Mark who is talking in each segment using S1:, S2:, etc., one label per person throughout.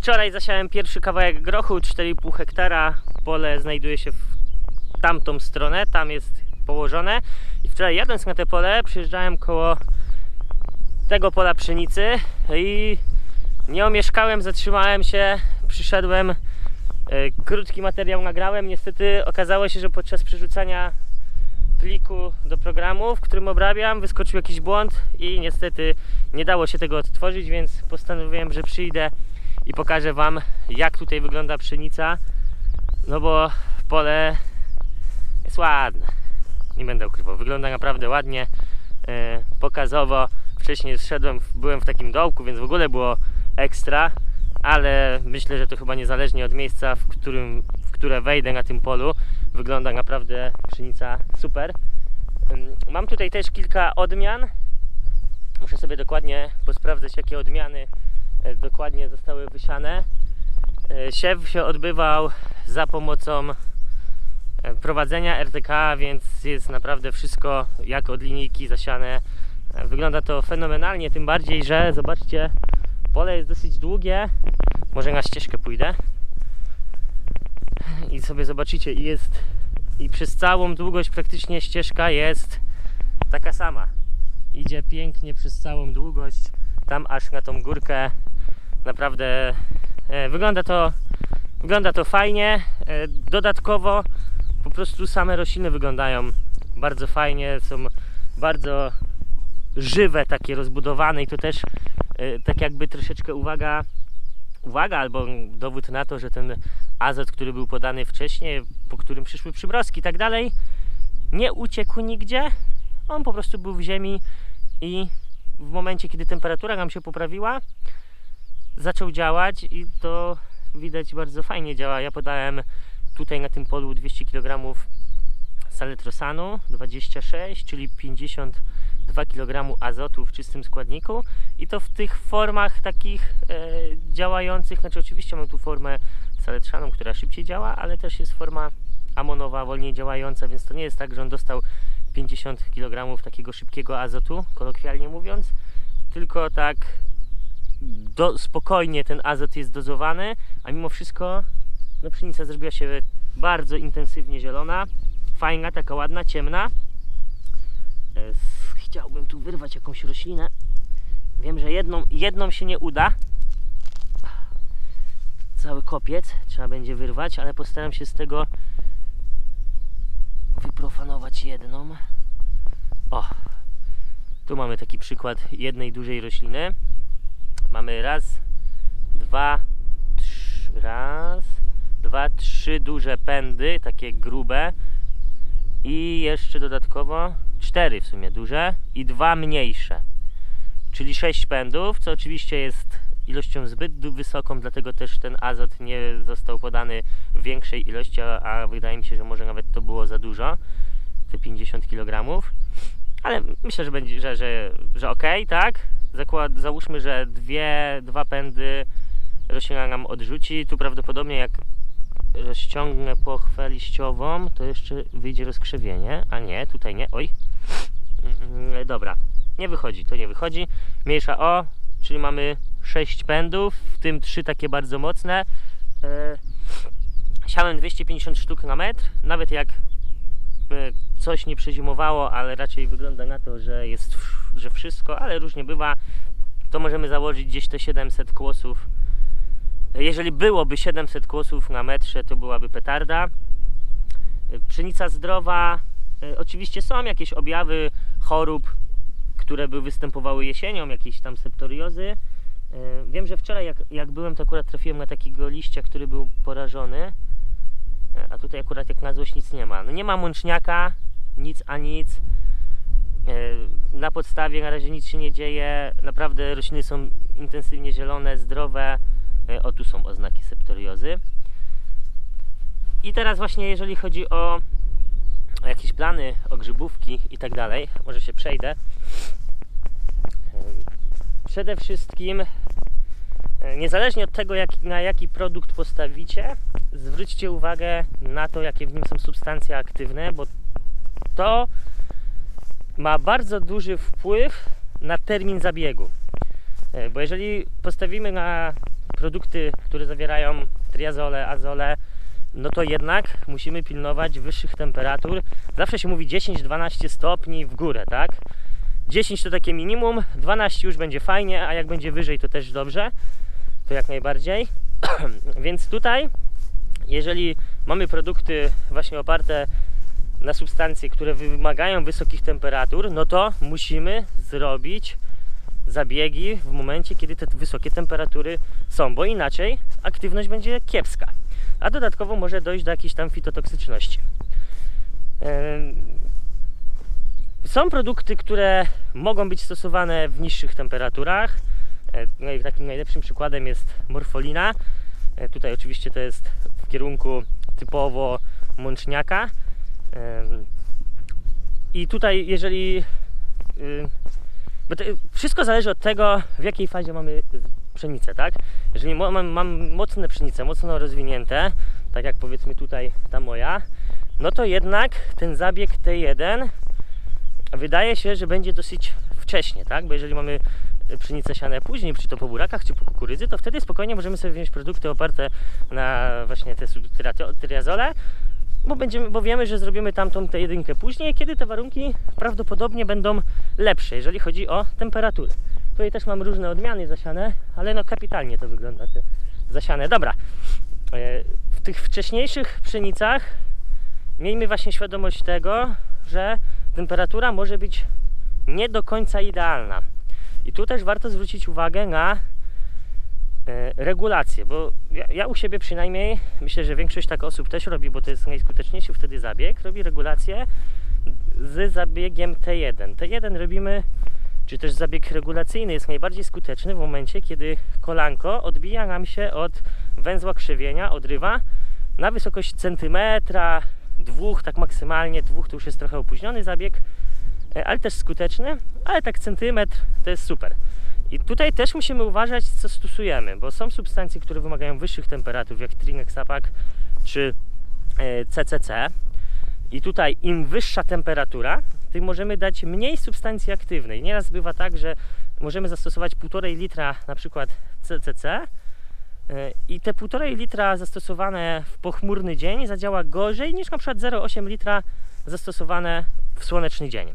S1: Wczoraj zasiałem pierwszy kawałek grochu, 4,5 hektara. Pole znajduje się w tamtą stronę, tam jest położone. I wczoraj jadąc na te pole, przyjeżdżałem koło tego pola pszenicy i nie omieszkałem, zatrzymałem się, przyszedłem, e, krótki materiał nagrałem. Niestety okazało się, że podczas przerzucania pliku do programu, w którym obrabiam, wyskoczył jakiś błąd i niestety nie dało się tego odtworzyć, więc postanowiłem, że przyjdę i pokażę Wam, jak tutaj wygląda pszenica. No bo pole jest ładne. Nie będę ukrywał. Wygląda naprawdę ładnie, e, pokazowo. Wcześniej zszedłem, w- byłem w takim dołku, więc w ogóle było ekstra, ale myślę, że to chyba niezależnie od miejsca, w, którym, w które wejdę na tym polu, wygląda naprawdę pszenica super. Mam tutaj też kilka odmian. Muszę sobie dokładnie posprawdzać, jakie odmiany dokładnie zostały wysiane. E, Siew się odbywał za pomocą e, prowadzenia RTK, więc jest naprawdę wszystko jak od linijki zasiane. E, Wygląda to fenomenalnie, tym bardziej, że zobaczcie, pole jest dosyć długie. Może na ścieżkę pójdę. I sobie zobaczycie, i jest i przez całą długość praktycznie ścieżka jest taka sama. Idzie pięknie przez całą długość, tam aż na tą górkę. Naprawdę e, wygląda to wygląda to fajnie. E, dodatkowo po prostu same rośliny wyglądają bardzo fajnie, są bardzo żywe, takie rozbudowane i to też e, tak jakby troszeczkę uwaga uwaga albo dowód na to, że ten azot, który był podany wcześniej, po którym przyszły przymrozki i tak dalej, nie uciekł nigdzie. On po prostu był w ziemi i w momencie, kiedy temperatura nam się poprawiła, zaczął działać i to widać bardzo fajnie działa. Ja podałem tutaj na tym polu 200 kg saletrosanu 26, czyli 52 kg azotu w czystym składniku i to w tych formach takich e, działających, znaczy oczywiście mam tu formę saletrzaną, która szybciej działa, ale też jest forma amonowa, wolniej działająca, więc to nie jest tak, że on dostał 50 kg takiego szybkiego azotu, kolokwialnie mówiąc, tylko tak do, spokojnie ten azot jest dozowany, a mimo wszystko no, pszenica zrobiła się bardzo intensywnie zielona, fajna, taka ładna, ciemna. E, Chciałbym tu wyrwać jakąś roślinę. Wiem, że jedną, jedną się nie uda. Cały kopiec trzeba będzie wyrwać, ale postaram się z tego wyprofanować jedną. O, tu mamy taki przykład jednej dużej rośliny. Mamy raz, dwa, raz, dwa, trzy duże pędy, takie grube i jeszcze dodatkowo cztery w sumie duże i dwa mniejsze. Czyli sześć pędów, co oczywiście jest ilością zbyt wysoką, dlatego też ten azot nie został podany w większej ilości, a, a wydaje mi się, że może nawet to było za dużo, te 50 kg. Ale myślę, że będzie, że, że, że ok, tak? Zakład, załóżmy, że dwie, dwa pędy roślina nam odrzuci. Tu prawdopodobnie jak rozciągnę pochwę liściową, to jeszcze wyjdzie rozkrzewienie. A nie, tutaj nie. Oj. Mm, Dobra, nie wychodzi, to nie wychodzi. Mniejsza o, czyli mamy 6 pędów, w tym 3 takie bardzo mocne. E, Siałem 250 sztuk na metr. Nawet jak e, coś nie przezimowało, ale raczej wygląda na to, że jest wsz- że wszystko, ale różnie bywa, to możemy założyć gdzieś te 700 kłosów. Jeżeli byłoby 700 kłosów na metrze, to byłaby petarda. Pszenica zdrowa. E, Oczywiście są jakieś objawy chorób, które by występowały jesienią, jakieś tam septoriozy. E, Wiem, że wczoraj jak, jak byłem, to akurat trafiłem na takiego liścia, który był porażony. E, A tutaj akurat jak na złość nic nie ma. No nie ma mączniaka, nic a nic. E, Na podstawie na razie nic się nie dzieje. Naprawdę rośliny są intensywnie zielone, zdrowe. E, O tu są oznaki septoriozy. I teraz właśnie jeżeli chodzi o jakieś plany, o grzybówki i tak dalej, może się przejdę. E, Przede wszystkim, niezależnie od tego, jak, na jaki produkt postawicie, zwróćcie uwagę na to, jakie w nim są substancje aktywne, bo to ma bardzo duży wpływ na termin zabiegu. E, Bo jeżeli postawimy na produkty, które zawierają triazole, azole, no to jednak musimy pilnować wyższych temperatur. Zawsze się mówi 10-12 stopni w górę, tak? 10 to takie minimum, 12 już będzie fajnie, a jak będzie wyżej to też dobrze, to jak najbardziej. Więc tutaj, jeżeli mamy produkty właśnie oparte na substancje, które wymagają wysokich temperatur, no to musimy zrobić zabiegi w momencie, kiedy te wysokie temperatury są, bo inaczej aktywność będzie kiepska, a dodatkowo może dojść do jakiejś tam fitotoksyczności. Są produkty, które mogą być stosowane w niższych temperaturach. E, takim najlepszym przykładem jest morfolina. E, Tutaj oczywiście to jest w kierunku typowo mączniaka. I tutaj jeżeli bo wszystko zależy od tego, w jakiej fazie mamy pszenicę, tak? Jeżeli mam, mam mocne pszenice, mocno rozwinięte, tak jak powiedzmy tutaj ta moja, no to jednak ten zabieg T1 wydaje się, że będzie dosyć wcześnie, tak? Bo jeżeli mamy pszenice siane później, czy to po burakach, czy po kukurydzy, to wtedy spokojnie możemy sobie wziąć produkty oparte na właśnie te triazole, bo, będziemy, bo wiemy, że zrobimy tamtą tę jedynkę później, kiedy te warunki prawdopodobnie będą lepsze, jeżeli chodzi o temperaturę. Tutaj też mam różne odmiany zasiane, ale no kapitalnie to wygląda te zasiane. Dobra, e, w tych wcześniejszych pszenicach miejmy właśnie świadomość tego, że temperatura może być nie do końca idealna. I tu też warto zwrócić uwagę na e, regulację, bo ja, ja u siebie przynajmniej, myślę, że większość tak osób też robi, bo to jest najskuteczniejszy wtedy zabieg, robi regulację z zabiegiem T1. T1 robimy, czy też zabieg regulacyjny jest najbardziej skuteczny w momencie, kiedy kolanko odbija nam się od węzła krzywienia, odrywa na wysokość centymetra, dwóch, tak maksymalnie, dwóch to już jest trochę opóźniony zabieg, e, ale też skuteczny, ale tak centymetr to jest super. I tutaj też musimy uważać, co stosujemy, bo są substancje, które wymagają wyższych temperatur, jak Trinexapac czy e, CCC. I tutaj im wyższa temperatura, tym możemy dać mniej substancji aktywnej. Nieraz bywa tak, że możemy zastosować 1,5 litra na przykład CCC e, i te 1,5 litra zastosowane w pochmurny dzień zadziała gorzej niż na przykład 0,8 litra zastosowane w słoneczny dzień.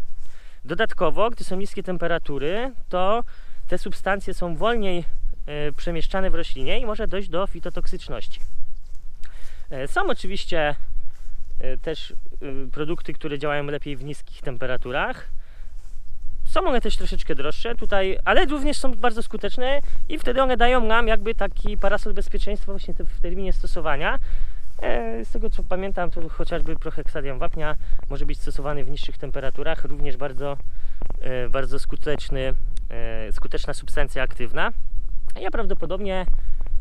S1: Dodatkowo, gdy są niskie temperatury, to te substancje są wolniej e, przemieszczane w roślinie i może dojść do fitotoksyczności. E, Są oczywiście e, też produkty, które działają lepiej w niskich temperaturach. Są one też troszeczkę droższe tutaj, ale również są bardzo skuteczne i wtedy one dają nam jakby taki parasol bezpieczeństwa właśnie w terminie stosowania. Z tego co pamiętam, to chociażby proheksadium wapnia może być stosowany w niższych temperaturach, również bardzo, bardzo skuteczny, skuteczna substancja aktywna. Ja prawdopodobnie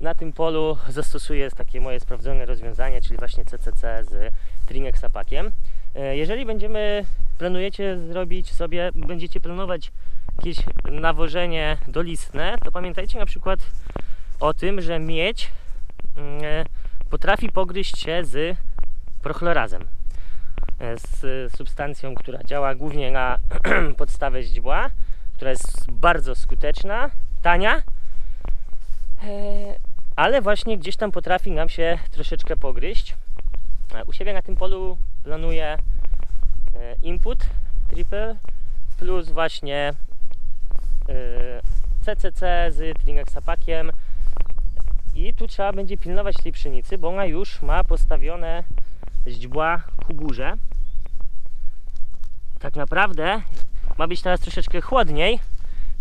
S1: na tym polu zastosuję takie moje sprawdzone rozwiązanie, czyli właśnie CCC z Trinexapakiem. E, Jeżeli będziemy, planujecie zrobić sobie, będziecie planować jakieś nawożenie dolistne, to pamiętajcie na przykład o tym, że miedź mm, e, potrafi pogryźć się z prochlorazem. E, Z substancją, która działa głównie na podstawę źdźbła, która jest bardzo skuteczna, tania, e, ale właśnie gdzieś tam potrafi nam się troszeczkę pogryźć. E, U siebie na tym polu planuję e, input triple plus właśnie CCC z Trinexapakiem i tu trzeba będzie pilnować tej pszenicy, bo ona już ma postawione źdźbła ku górze. Tak naprawdę ma być teraz troszeczkę chłodniej,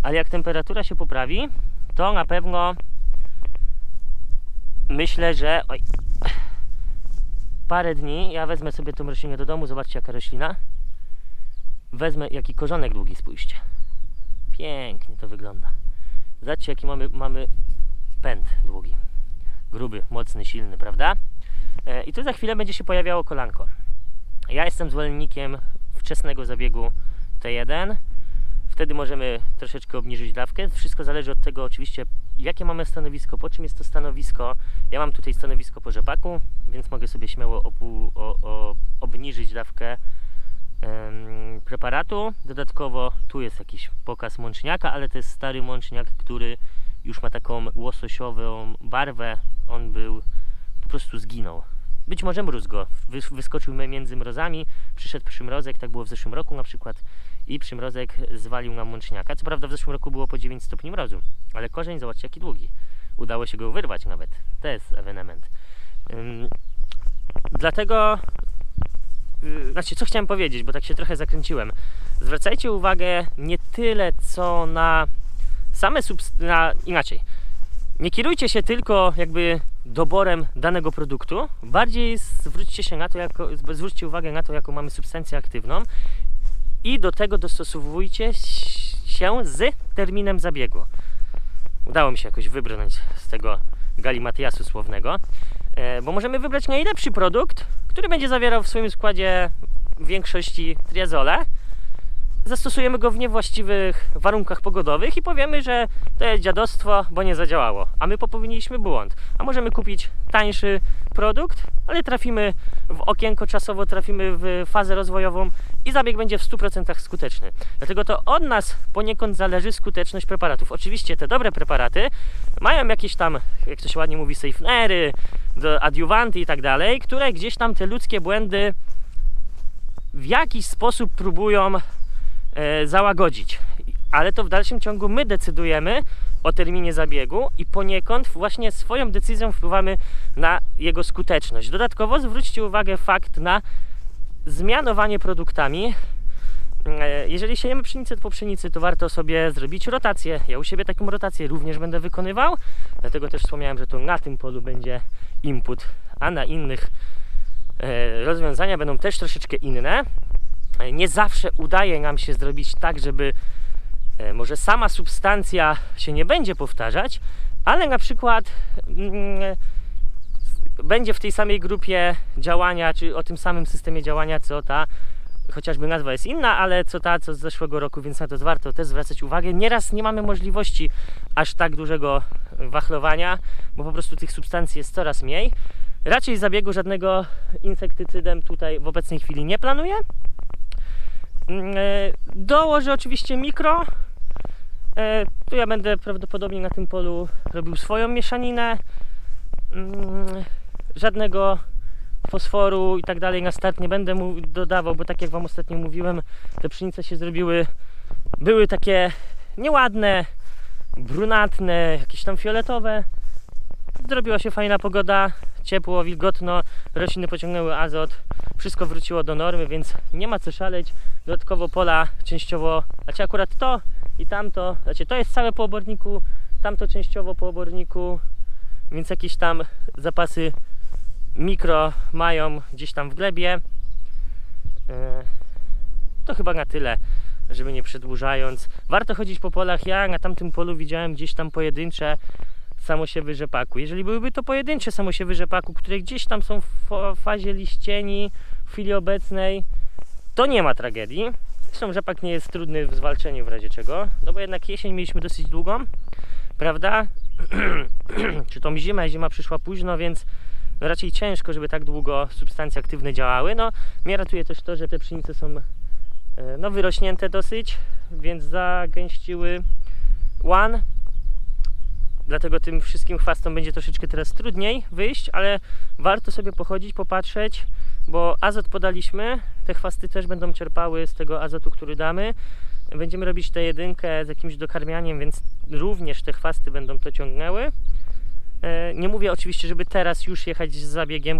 S1: ale jak temperatura się poprawi, to na pewno myślę, że oj, parę dni ja wezmę sobie tą roślinę do domu, zobaczcie jaka roślina. Wezmę jaki korzonek długi, spójrzcie. Pięknie to wygląda. Zobaczcie jaki mamy, mamy pęd długi. Gruby, mocny, silny, prawda? E, I tu za chwilę będzie się pojawiało kolanko. Ja jestem zwolennikiem wczesnego zabiegu T1. Wtedy możemy troszeczkę obniżyć dawkę. Wszystko zależy od tego oczywiście, jakie mamy stanowisko, po czym jest to stanowisko. Ja mam tutaj stanowisko po rzepaku, więc mogę sobie śmiało o, o, obniżyć dawkę em, preparatu. Dodatkowo tu jest jakiś pokaz mączniaka, ale to jest stary mączniak, który już ma taką łososiową barwę. On był, po prostu zginął. Być może mróz go, wys- wyskoczył między mrozami, przyszedł przymrozek, tak było w zeszłym roku na przykład i przymrozek zwalił nam mączniaka. Co prawda w zeszłym roku było po 9 stopni mrozu, ale korzeń zobaczcie jaki długi. Udało się go wyrwać nawet. To jest ewenement. Ym, Dlatego, yy, znaczy co chciałem powiedzieć, bo tak się trochę zakręciłem. Zwracajcie uwagę nie tyle co na same subst- na inaczej. Nie kierujcie się tylko jakby doborem danego produktu, bardziej zwróćcie się na to, jako, zwróćcie uwagę na to, jaką mamy substancję aktywną i do tego dostosowujcie się z terminem zabiegu. Udało mi się jakoś wybrnąć z tego galimatiasu słownego, e, bo możemy wybrać najlepszy produkt, który będzie zawierał w swoim składzie w większości triazole. Zastosujemy go w niewłaściwych warunkach pogodowych i powiemy, że to jest dziadostwo, bo nie zadziałało, a my popełniliśmy błąd. A możemy kupić tańszy produkt, ale trafimy w okienko czasowo, trafimy w fazę rozwojową i zabieg będzie w 100% skuteczny. Dlatego to od nas poniekąd zależy skuteczność preparatów. Oczywiście te dobre preparaty mają jakieś tam, jak to się ładnie mówi, safenery, adiuwanty i tak dalej, które gdzieś tam te ludzkie błędy w jakiś sposób próbują e, załagodzić. Ale to w dalszym ciągu my decydujemy o terminie zabiegu i poniekąd właśnie swoją decyzją wpływamy na jego skuteczność. Dodatkowo zwróćcie uwagę fakt na zmianowanie produktami. E, Jeżeli siejemy pszenicę po pszenicy, to warto sobie zrobić rotację. Ja u siebie taką rotację również będę wykonywał, dlatego też wspomniałem, że to na tym polu będzie input, a na innych e, rozwiązania będą też troszeczkę inne. E, Nie zawsze udaje nam się zrobić tak, żeby może sama substancja się nie będzie powtarzać, ale na przykład mm, będzie w tej samej grupie działania, czy o tym samym systemie działania, co ta, chociażby nazwa jest inna, ale co ta, co z zeszłego roku, więc na to warto też zwracać uwagę. Nieraz nie mamy możliwości aż tak dużego wachlowania, bo po prostu tych substancji jest coraz mniej. Raczej zabiegu żadnego insektycydem tutaj w obecnej chwili nie planuję. Mm, e, Dołożę oczywiście mikro. E, Tu ja będę prawdopodobnie na tym polu robił swoją mieszaninę. Żadnego fosforu i tak dalej na start nie będę mu dodawał, bo tak jak Wam ostatnio mówiłem, te pszenice się zrobiły, były takie nieładne, brunatne, jakieś tam fioletowe. Zrobiła się fajna pogoda, ciepło, wilgotno, rośliny pociągnęły azot, wszystko wróciło do normy, więc nie ma co szaleć. Dodatkowo pola częściowo, znaczy akurat to i tamto, znaczy to jest całe po oborniku, tamto częściowo po oborniku, więc jakieś tam zapasy mikro mają gdzieś tam w glebie. E, To chyba na tyle, żeby nie przedłużając. Warto chodzić po polach. Ja na tamtym polu widziałem gdzieś tam pojedyncze samosiewy rzepaku. Jeżeli byłyby to pojedyncze samosiewy rzepaku, które gdzieś tam są w fa- fazie liścieni w chwili obecnej, to nie ma tragedii. Zresztą rzepak nie jest trudny w zwalczeniu w razie czego, no bo jednak jesień mieliśmy dosyć długą, prawda? Czy tą zimę, zima przyszła późno, więc raczej ciężko, żeby tak długo substancje aktywne działały. No, mnie ratuje też to, że te pszenice są e, no, wyrośnięte dosyć, więc zagęściły łan. Dlatego tym wszystkim chwastom będzie troszeczkę teraz trudniej wyjść, ale warto sobie pochodzić, popatrzeć, bo azot podaliśmy, te chwasty też będą czerpały z tego azotu, który damy. Będziemy robić tę jedynkę z jakimś dokarmianiem, więc również te chwasty będą to ciągnęły. E, Nie mówię oczywiście, żeby teraz już jechać z zabiegiem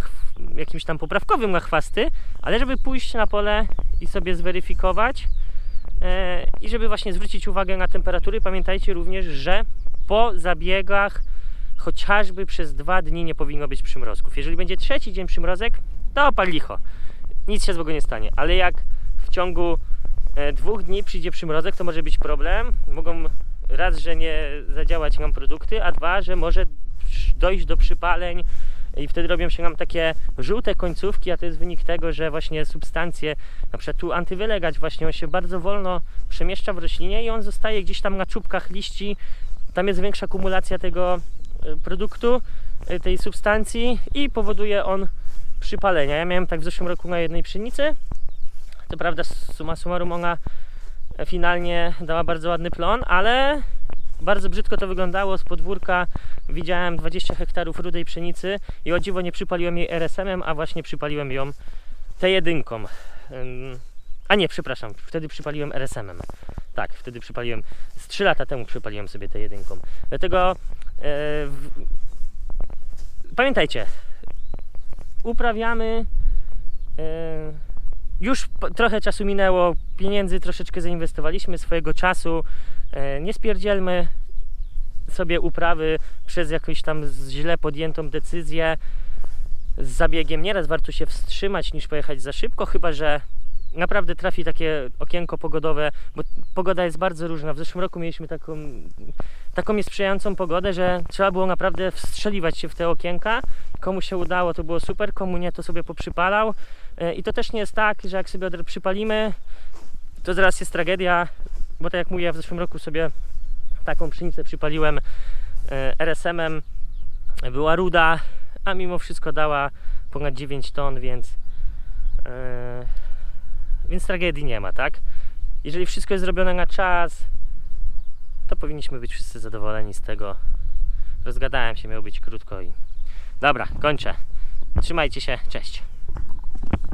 S1: jakimś tam poprawkowym na chwasty, ale żeby pójść na pole i sobie zweryfikować e, i żeby właśnie zwrócić uwagę na temperatury. Pamiętajcie również, że po zabiegach chociażby przez dwa dni nie powinno być przymrozków. Jeżeli będzie trzeci dzień przymrozek, to opal licho. Nic się złego nie stanie, ale jak w ciągu e, dwóch dni przyjdzie przymrozek, to może być problem. Mogą raz, że nie zadziałać nam produkty, a dwa, że może dojść do przypaleń i wtedy robią się nam takie żółte końcówki, a to jest wynik tego, że właśnie substancje, na przykład tu antywylegać właśnie, on się bardzo wolno przemieszcza w roślinie i on zostaje gdzieś tam na czubkach liści, tam jest większa kumulacja tego e, produktu, e, tej substancji i powoduje on przypalenia. Ja miałem tak w zeszłym roku na jednej pszenicy, to prawda summa summarum ona finalnie dała bardzo ładny plon, ale bardzo brzydko to wyglądało. Z podwórka widziałem 20 hektarów rudej pszenicy i o dziwo nie przypaliłem jej RSM-em, a właśnie przypaliłem ją T1. Ym, A nie, przepraszam, wtedy przypaliłem RSM-em. Tak, wtedy przypaliłem, z 3 lata temu przypaliłem sobie T1. Dlatego e, w, pamiętajcie, uprawiamy. e, już trochę czasu minęło, pieniędzy troszeczkę zainwestowaliśmy, swojego czasu. E, nie spierdzielmy sobie uprawy przez jakąś tam źle podjętą decyzję z zabiegiem. Nieraz warto się wstrzymać niż pojechać za szybko, chyba że naprawdę trafi takie okienko pogodowe, bo pogoda jest bardzo różna. W zeszłym roku mieliśmy taką, taką niesprzyjającą pogodę, że trzeba było naprawdę wstrzeliwać się w te okienka. Komu się udało, to było super, komu nie, to sobie poprzypalał. E, I to też nie jest tak, że jak sobie przypalimy, to zaraz jest tragedia, bo tak jak mówię, w zeszłym roku sobie taką pszenicę przypaliłem e, RSM-em, była ruda, a mimo wszystko dała ponad 9 ton, więc e, więc tragedii nie ma, tak? Jeżeli wszystko jest zrobione na czas, to powinniśmy być wszyscy zadowoleni z tego. Rozgadałem się, miał być krótko i... Dobra, kończę. Trzymajcie się, cześć.